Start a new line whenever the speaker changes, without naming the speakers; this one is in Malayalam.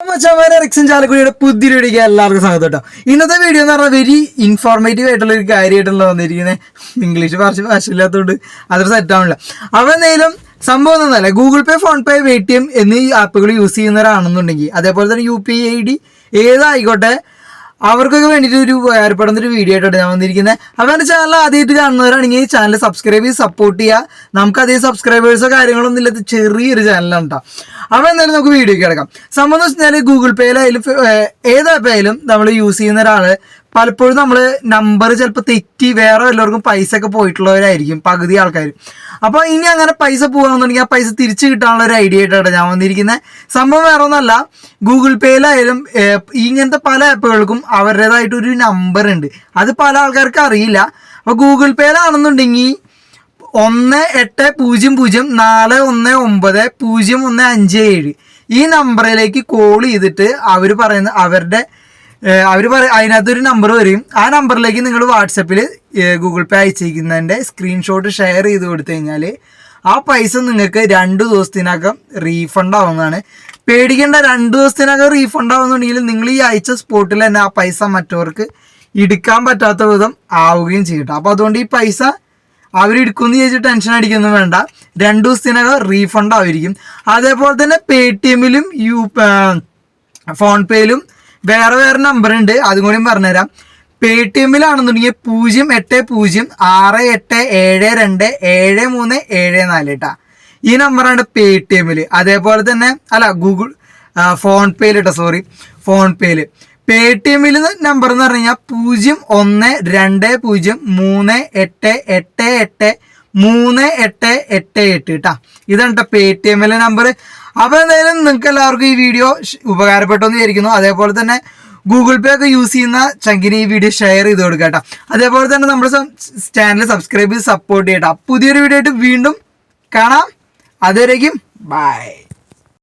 ചാലക്കുടിയുടെ പുതിയ എല്ലാവർക്കും സ്വാഗതം കേട്ടോ. ഇന്നത്തെ വീഡിയോ എന്ന് പറഞ്ഞാൽ വെരി ഇൻഫോർമേറ്റീവ് ആയിട്ടുള്ള ഒരു കാര്യമായിട്ടുള്ള വന്നിരിക്കുന്നത് ഇംഗ്ലീഷ് ഭാഷ ഭാഷയില്ലാത്തതുകൊണ്ട് അതൊരു സെറ്റ് ആവണില്ല. അവിടെ എന്തെങ്കിലും സംഭവം ഒന്നല്ല Google Pay PhonePe Paytm എന്നീ ആപ്പുകൾ യൂസ് ചെയ്യുന്നവരാണെന്നുണ്ടെങ്കിൽ അതേപോലെ തന്നെ യു പി ഐ ഡി ഏതായിക്കോട്ടെ അവർക്കൊക്കെ വേണ്ടിയിട്ട് ഒരു ഉപകാരപ്പെടുന്ന ഒരു വീഡിയോ ആയിട്ടാണ് ഞാൻ വന്നിരിക്കുന്നത് അപ്പോൾ എന്റെ ചാനൽ ആദ്യമായിട്ട് കാണുന്നവരാണെങ്കിൽ ഈ ചാനൽ സബ്സ്ക്രൈബ് ചെയ്ത് സപ്പോർട്ട് ചെയ്യുക നമുക്ക് അധികം സബ്സ്ക്രൈബേഴ്സോ കാര്യങ്ങളൊന്നും ഇല്ലാത്ത ചെറിയൊരു ചാനലാണ് കേട്ടോ അപ്പോൾ എന്തായാലും നമുക്ക് വീഡിയോ കിടക്കാം. വെച്ചാൽ ഗൂഗിൾ പേയിലായാലും ഏത് ആപ്പായാലും നമ്മൾ യൂസ് ചെയ്യുന്ന ഒരാൾ പലപ്പോഴും നമ്മൾ നമ്പർ ചിലപ്പോൾ തെറ്റി വേറെ എല്ലാവർക്കും പൈസ ഒക്കെ പോയിട്ടുള്ളവരായിരിക്കും പകുതി ആൾക്കാർ അപ്പോൾ ഇനി അങ്ങനെ പൈസ പോകുകയാണെന്നുണ്ടെങ്കിൽ ആ പൈസ തിരിച്ചു കിട്ടാനുള്ള ഒരു ഐഡിയ ആയിട്ടാണ് ഞാൻ വന്നിരിക്കുന്നത് സംഭവം വേറെ ഒന്നല്ല ഗൂഗിൾ പേയിലായാലും ഇങ്ങനത്തെ പല ആപ്പുകൾക്കും അവരുടേതായിട്ടൊരു നമ്പർ ഉണ്ട്. അത് പല ആൾക്കാർക്ക് അറിയില്ല. അപ്പോൾ ഗൂഗിൾ പേയിലാണെന്നുണ്ടെങ്കിൽ ഒന്ന് എട്ട് പൂജ്യം പൂജ്യം നാല് ഒന്ന് ഒമ്പത് പൂജ്യം ഒന്ന് അഞ്ച് ഏഴ്. ഈ നമ്പറിലേക്ക് കോൾ ചെയ്തിട്ട് അവർ പറയുന്ന അവരുടെ അവർ പറ അതിനകത്തൊരു നമ്പർ വരും. ആ നമ്പറിലേക്ക് നിങ്ങൾ വാട്സപ്പിൽ ഗൂഗിൾ പേ അയച്ചിരിക്കുന്നതിന്റെ സ്ക്രീൻഷോട്ട് ഷെയർ ചെയ്ത് കൊടുത്തു കഴിഞ്ഞാൽ ആ പൈസ നിങ്ങൾക്ക് രണ്ട് ദിവസത്തിനകം റീഫണ്ട് ആവുന്നതാണ്. പേടിക്കേണ്ട രണ്ട് ദിവസത്തിനകം റീഫണ്ട് ആവുന്നുണ്ടെങ്കിൽ നിങ്ങൾ ഈ അയച്ച സ്പോട്ടിൽ തന്നെ ആ പൈസ മറ്റവർക്ക് എടുക്കാൻ പറ്റാത്ത വിധം ആവുകയും ചെയ്യട്ടെ അപ്പോൾ അതുകൊണ്ട് ഈ പൈസ അവരെടുക്കുമെന്ന് ചോദിച്ച് ടെൻഷൻ അടിക്കൊന്നും വേണ്ട. രണ്ട് ദിവസത്തിനകം റീഫണ്ട് ആയിരിക്കും. അതേപോലെ തന്നെ പേ ടി എമ്മിലും യു ഫോൺ പേയിലും വേറെ വേറെ നമ്പർ ഉണ്ട്. അതും കൂടി പറഞ്ഞുതരാം. പേ ടി എമ്മിലാണെന്നുണ്ടെങ്കിൽ പൂജ്യം എട്ട് പൂജ്യം ആറ് എട്ട് ഏഴ് രണ്ട് ഏഴ് മൂന്ന് ഏഴ് നാല് കേട്ടാ ഈ നമ്പറാണ് പേ ടി എമ്മിൽ അതേപോലെ തന്നെ അല്ല ഗൂഗിൾ ഫോൺ പേയിൽ കേട്ടോ സോറി ഫോൺ പേയിൽ പേ ടി എമ്മിൽ നമ്പർ എന്ന് പറഞ്ഞു കഴിഞ്ഞാൽ പൂജ്യം ഒന്ന് രണ്ട് പൂജ്യം മൂന്ന് എട്ട് എട്ട് എട്ട് മൂന്ന് എട്ട് എട്ട് എട്ട് കേട്ടാ ഇതാണ് കേട്ടോ പേ ടി എമ്മിലെ നമ്പർ അപ്പോൾ എന്തായാലും നിങ്ങൾക്ക് എല്ലാവർക്കും ഈ വീഡിയോ ഉപകാരപ്പെട്ടെന്ന് വിചാരിക്കുന്നു. അതേപോലെ തന്നെ ഗൂഗിൾ പേ ഒക്കെ യൂസ് ചെയ്യുന്ന ചങ്കിന് ഈ വീഡിയോ ഷെയർ ചെയ്ത് കൊടുക്കുക അതേപോലെ തന്നെ നമ്മുടെ ചാനൽ സബ്സ്ക്രൈബ് ചെയ്ത് സപ്പോർട്ട് ചെയ്യട്ടോ പുതിയൊരു വീഡിയോ ആയിട്ട് വീണ്ടും കാണാം. അതുവരേക്കും ബൈ